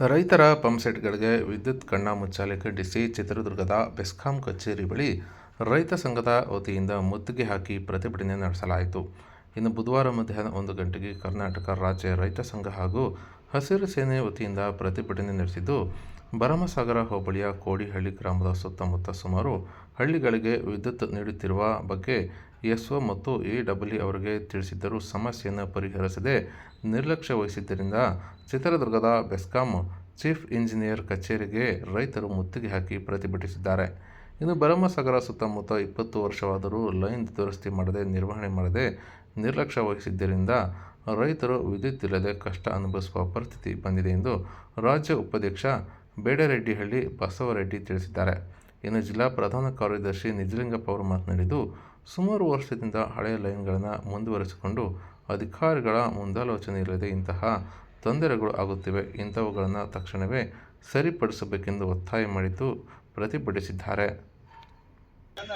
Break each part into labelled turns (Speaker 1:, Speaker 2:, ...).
Speaker 1: ರೈತರ ಪಂಪ್ಸೆಟ್ಗಳಿಗೆ ವಿದ್ಯುತ್ ಕಣ್ಣ ಮುಚ್ಚಾಲೆ ಖಂಡಿಸಿ ಚಿತ್ರದುರ್ಗದ ಬೆಸ್ಕಾಂ ಕಚೇರಿ ಬಳಿ ರೈತ ಸಂಘದ ವತಿಯಿಂದ ಮುತ್ತಿಗೆ ಹಾಕಿ ಪ್ರತಿಭಟನೆ ನಡೆಸಲಾಯಿತು. ಇನ್ನು ಬುಧವಾರ ಮಧ್ಯಾಹ್ನ ಒಂದು ಗಂಟೆಗೆ ಕರ್ನಾಟಕ ರಾಜ್ಯ ರೈತ ಸಂಘ ಹಾಗೂ ಹಸಿರು ಸೇನೆ ವತಿಯಿಂದ ಪ್ರತಿಭಟನೆ ನಡೆಸಿದ್ದು, ಭರಮಸಾಗರ ಹೋಬಳಿಯ ಕೋಡಿಹಳ್ಳಿ ಗ್ರಾಮದ ಸುತ್ತಮುತ್ತ ಸುಮಾರು ಹಳ್ಳಿಗಳಿಗೆ ವಿದ್ಯುತ್ ನೀಡುತ್ತಿರುವ ಬಗ್ಗೆ ಎಸ್ಒ ಮತ್ತು ಎಡಬ್ಲ್ಯೂ ಅವರಿಗೆ ತಿಳಿಸಿದ್ದರೂ ಸಮಸ್ಯೆಯನ್ನು ಪರಿಹರಿಸದೆ ನಿರ್ಲಕ್ಷ್ಯ ವಹಿಸಿದ್ದರಿಂದ ಚಿತ್ರದುರ್ಗದ ಬೆಸ್ಕಾಂ ಚೀಫ್ ಇಂಜಿನಿಯರ್ ಕಚೇರಿಗೆ ರೈತರು ಮುತ್ತಿಗೆ ಹಾಕಿ ಪ್ರತಿಭಟಿಸಿದ್ದಾರೆ. ಇನ್ನು ಭರಮಸಾಗರ ಸುತ್ತಮುತ್ತ ಇಪ್ಪತ್ತು ವರ್ಷವಾದರೂ ಲೈನ್ ದುರಸ್ತಿ ಮಾಡದೆ, ನಿರ್ವಹಣೆ ಮಾಡದೆ ನಿರ್ಲಕ್ಷ್ಯ ವಹಿಸಿದ್ದರಿಂದ ರೈತರು ವಿದ್ಯುತ್ ಇಲ್ಲದೆ ಕಷ್ಟ ಅನುಭವಿಸುವ ಪರಿಸ್ಥಿತಿ ಬಂದಿದೆ ಎಂದು ರಾಜ್ಯ ಉಪಾಧ್ಯಕ್ಷ ಬೇಡರೆಡ್ಡಿಹಳ್ಳಿ ಬಸವರೆಡ್ಡಿ ತಿಳಿಸಿದ್ದಾರೆ. ಇನ್ನು ಜಿಲ್ಲಾ ಪ್ರಧಾನ ಕಾರ್ಯದರ್ಶಿ ನಿಜಲಿಂಗಪ್ಪ ಅವರು ಮಾತನಾಡಿದ್ದು, ಸುಮಾರು ವರ್ಷದಿಂದ ಹಳೆಯ ಲೈನ್ಗಳನ್ನು ಮುಂದುವರಿಸಿಕೊಂಡು ಅಧಿಕಾರಿಗಳ ಮುಂದಾಲೋಚನೆ ಇಲ್ಲದೆ ಇಂತಹ ತೊಂದರೆಗಳು ಆಗುತ್ತಿವೆ. ಇಂಥವುಗಳನ್ನು ತಕ್ಷಣವೇ ಸರಿಪಡಿಸಬೇಕೆಂದು ಒತ್ತಾಯ ಮಾಡಿದ್ದು ಪ್ರತಿಭಟಿಸಿದ್ದಾರೆ.
Speaker 2: ಎಫ್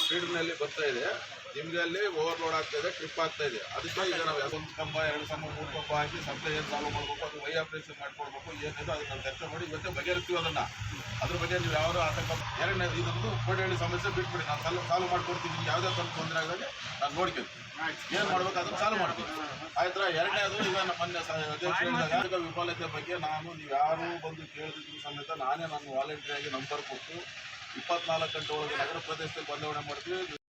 Speaker 2: ಸ್ಪೀಡ್ನಲ್ಲಿ ಬರ್ತಾ ಇದೆ. ನಿಮ್ಗೆ ಅಲ್ಲಿ ಓವರ್ಲೋಡ್ ಆಗ್ತಾ ಇದೆ ಟ್ರಿಪ್ ಆಗ್ತಾ ಇದೆ. ಅದಕ್ಕೆ ಈಗ ನಾವು ಒಂದು ಕಂಬ, ಎರಡು ಕಂಬ, ಮೂರು ಕಂಬ ಹಾಕಿ ಸಪ್ಲೈ ಏನು ಚಾಲೂ ಮಾಡಬೇಕು ಅದು ವೈ ಆಪರೇಷನ್ ಮಾಡ್ಕೊಡ್ಬೇಕು ಏನಿದೆ ಅದನ್ನ ಚರ್ಚೆ ಮಾಡಿ ಇವತ್ತೇ ಬಗೆಹರಿಸ್ತೀವಿ ಅದನ್ನ. ಅದ್ರ ಬಗ್ಗೆ ನೀವು ಯಾರು ಆತಂಕ ಎರಡನೇ ಇದೊಂದು ಕೋಟೆಹಳ್ಳಿ ಸಮಸ್ಯೆ ಬಿಟ್ಬಿಡಿ. ನಾನು ಸಾಲು ಚಾಲು ಮಾಡ್ಕೊಡ್ತೀನಿ. ಯಾವುದೇ ತೊಂದರೆ ತೊಂದರೆ ಆಗದಂಗೆ ನಾನು ನೋಡ್ಕೊತೀನಿ ಏನು ಮಾಡ್ಬೇಕು ಅದನ್ನು ಚಾಲು ಮಾಡ್ತೀನಿ. ಆಯ್ತಾ? ಎರಡನೇದು ಈಗ ನಮ್ಮ ಮೊನ್ನೆ ಅಧ್ಯಕ್ಷರು ವಿಫಲತೆ ಬಗ್ಗೆ ನಾನು ನೀವು ಯಾರು ಬಂದು ಕೇಳಿದ್ರು ಸಮೇತ ನಾನೇ ನಾನು ವಾಲಂಟಿಯರ್ ಆಗಿ ನಂಬರ್ ಕೊಟ್ಟು ಇಪ್ಪತ್ನಾಲ್ಕು ಗಂಟೆ ಒಳಗೆ ನಗರ ಪ್ರದೇಶದಲ್ಲಿ ಬದಲಾವಣೆ ಮಾಡ್ತೀವಿ.